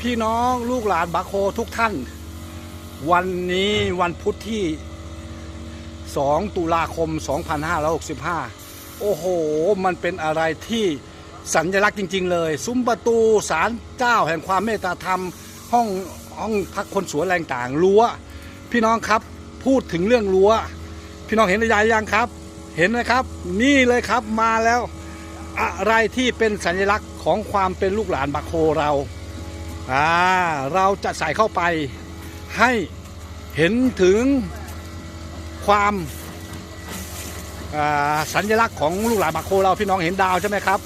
พี่น้องลูกหลานบาโคทุกท่าน วันนี้วันพุธที่ 2 ตุลาคม 2565 โอ้โห มันเป็นอะไรที่สัญลักษณ์จริง ๆ เลย ซุ้มประตูศาลเจ้าแห่งความเมตตาธรรม ห้องห้องพักคนสวนแรงต่างรั้ว พี่น้องครับพูดถึงเรื่องรั้ว พี่น้องเห็นหรือยังครับ เห็นนะครับ นี่เลยครับมาแล้ว อะไรที่เป็นสัญลักษณ์ของความเป็นลูกหลานบาโคเรา อ่าเราจะใส่เข้าไปให้เห็นถึงความาสัญลักษณ์ของลูกหลานบาโคเราพี่น้องเห็นดาวใช่ไหมครับ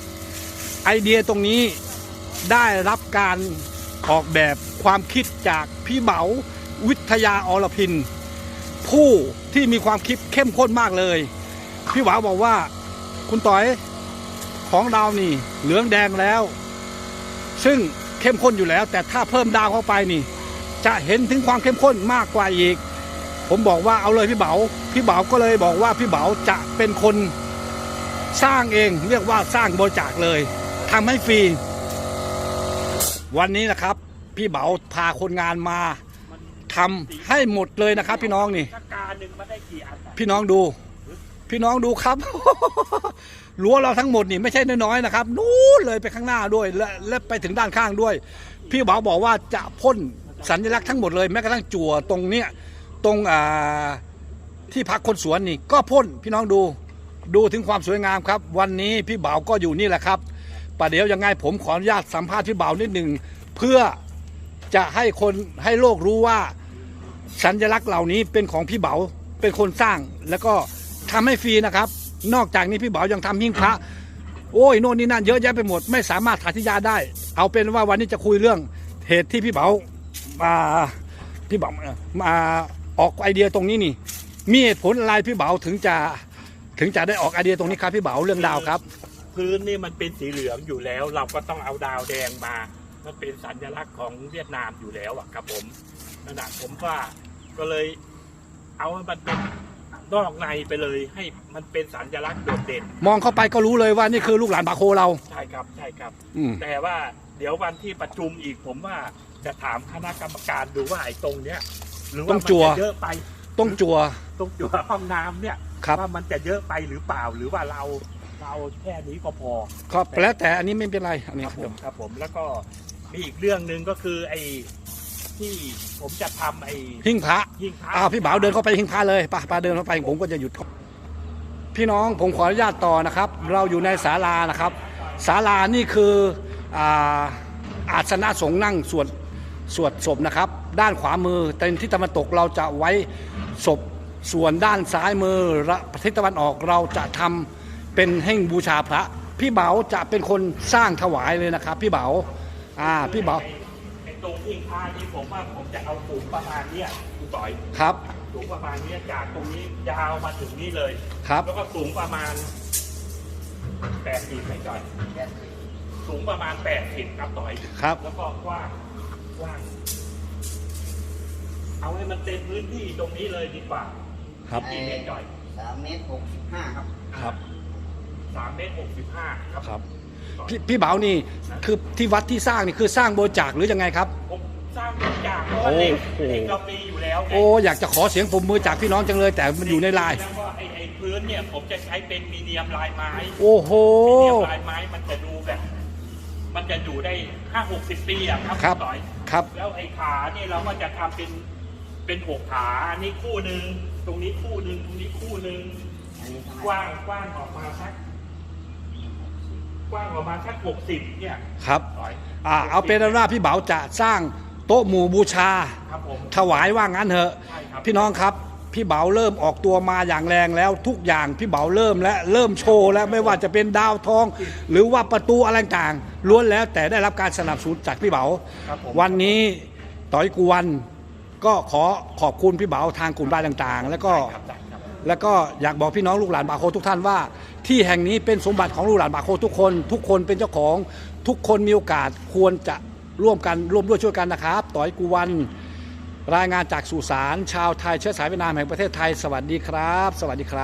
ไอเดียตรงนี้ได้รับการออกแบบความคิดจากพี่เบาวิทยาอรพิน ผู้ที่มีความคิดเข้มข้นมากเลย พี่หวาบอกว่าคุณต่อยของดาวนี่เหลืองแดงแล้ว ซึ่ง เข้มข้นอยู่แล้ว แต่ถ้าเพิ่มดาวเข้าไปนี่ จะเห็นถึงความเข้มข้นมากกว่าอีก ผมบอกว่าเอาเลยพี่เบาพี่เบาก็เลยบอกว่าพี่เบาจะเป็นคนสร้างเองเรียกว่าสร้างบริจาคเลยทำให้ฟรี วันนี้นะครับ พี่เบาพาคนงานมาทำให้หมดเลยนะครับ พี่น้องนี่ ถ้ากาหนึ่งมาได้กี่อันอะ พี่น้องดู พี่น้องดูครับรั้วเราทั้งหมดนี่ไม่ใช่น้อยๆนะครับ นู้นเลยไปข้างหน้าด้วย และและไปถึงด้านข้างด้วย พี่บ่าวบอกว่าจะพ่นสัญลักษณ์ทั้งหมดเลยแม้กระทั่งจั่วตรงเนี้ยตรงอ่าที่พักคนสวนนี่ก็พ่นพี่น้องดูดูถึงความสวยงามครับ วันนี้พี่บ่าวก็อยู่นี่แหละครับประเดี๋ยวยังไงผมขออนุญาตสัมภาษณ์พี่บ่าวนิดหนึ่งเพื่อจะให้คนให้โลกรู้ว่าสัญลักษณ์เหล่านี้เป็นของพี่เบาเป็นคนสร้างแล้วก็ ทำให้ฟรีนะครับ นอกจากนี้พี่เบายังทำหิ้งพระ โอ้ยโน่นนี่นั่นเยอะแยะไปหมด ไม่สามารถสาธิยาได้ เอาเป็นว่าวันนี้จะคุยเรื่องเหตุที่พี่เบามาพี่เบามาออกไอเดียตรงนี้นี่ มีเหตุผลอะไรพี่เบาถึงจะถึงจะได้ออกไอเดียตรงนี้ครับพี่เบาเรื่องดาวครับ พื้นนี่มันเป็นสีเหลืองอยู่แล้ว เราก็ต้องเอาดาวแดงมามันเป็นสัญลักษณ์ของเวียดนามอยู่แล้วอะครับผมนั่นแหะผมว่าก็เลยเอาให้มันเป็น นอกในไปเลยให้มันเป็นสัญลักษณ์โดดเด่นมองเข้าไปก็รู้เลยว่านี่คือลูกหลานบาโคเรา ใช่ครับใช่ครับ อืมแต่ว่าเดี๋ยววันที่ประชุมอีกผมว่าจะถามคณะกรรมการดูว่าไอ้ตรงเนี้ย หรือว่ามันจะเยอะไป ต้องจัว ตรงจุดห้องน้ำเนี่ยครับ ว่ามันจะเยอะไปหรือเปล่าหรือว่าเราเราแค่นี้ก็พอครับแล้วแต่อันนี้ไม่เป็นไรอันนี้ครับคผรับมครับผมแล้วก็มีอีกเรื่องหนึ่งก็คือไอ้ ที่ผมจะทำไอ้หิ้งพระยิ่งพระอ้าวพี่บ่าวเดินเข้าไปหิ้งพระเลยไป้าป้าเดินเข้าไปผมก็จะหยุดครับพี่น้องผมขออนุญาตต่อนะครับ เราอยู่ในศาลานะครับศาลานี่คืออ่าอาสนะสงฆ์นั่งสวดสวดศพนะครับ ด้านขวามือแต่ทิศตะวันตกเราจะไว้ศพส่วนด้านซ้ายมือและทิศตะวันออกเราจะทำเป็นแห่งบูชาพระ พี่เบาจะเป็นคนสร้างถวายเลยนะครับ พี่เบาอ่าพี่เบาไอ้ไอ้ ตรงยิ่งพระนี่ผมว่าผมจะเอาสูงประมาณเนี้ยคุณต่อยครับ สูงประมาณเนี้ยจากตรงนี้ยาวมาถึงนี่เลยครับ แล้วก็สูงประมาณแปดสิบไม่จ่อยสูงประมาณแปดสิบครับต่อยครับ แล้วก็กว้างกว้าง เอาให้มันเต็มพื้นที่ตรงนี้เลยดีกว่าครับกี่เมตรจ่อยสามเมตรหกสิบห้าครับครับสามเมตรหกสิบห้าครับครับ พี่พี่เบานี่คือที่วัดที่สร้างนี่คือสร้างโบจาคหรือยังไงครับ ผมสร้างทุกอย่างเพราะว่าเหล็กโอ้โหเหล็กเรามีอยู่แล้วไงโอ้อยากจะขอเสียงปรบมือจากพี่น้องจังเลย แต่มันอยู่ในลาย แล้วก็ไอ้ไอ้พื้นเนี่ยผมจะใช้เป็นมีเนียมลายไม้โอ้โห มีเนียมลายไม้มันจะดูแบบ มันจะอยู่ได้ห้าหกสิบปีอะครับครับ ต่อย ครับ แล้วไอ้ขาเนี่ยเราก็จะทำเป็นเป็นหกขาอันนี้คู่หนึ่งตรงนี้คู่หนึ่งตรงนี้คู่หนึ่งกว้างกว้างออกมาสัก กว้างออกมาสักหกสิบเนี่ยครับต่อยอ่าเอาเป็นว่าพี่เบาจะสร้างโต๊ะหมู่บูชา ครับผมถวายว่างั้นเถอะใช่ครับพี่น้องครับพี่เบาเริ่มออกตัวมาอย่างแรงแล้วทุกอย่างพี่เบาเริ่มและเริ่มโชว์แล้วไม่ว่าจะเป็นดาวทอง หรือว่าประตูอะไรต่างๆล้วนแล้วแต่ได้รับการสนับสนุนจากพี่เบาครับผมวันนี้ต่อยกวนก็ขอขอบคุณพี่เบาทางกลุ่มรายต่างๆ แล้วก็ครับได้ครับ แล้วก็อยากบอกพี่น้องลูกหลานบาโคทุกท่านว่า ที่แห่งนี้เป็นสมบัติของลูกหลานบาโคทุกคน ทุกคนเป็นเจ้าของทุกคนมีโอกาสควรจะร่วมกันร่วมด้วยช่วยกันนะครับ ต่อยกูวัน รายงานจากสุสานชาวไทยเชื้อสายเวียดนามแห่งประเทศไทย สวัสดีครับ สวัสดีครับ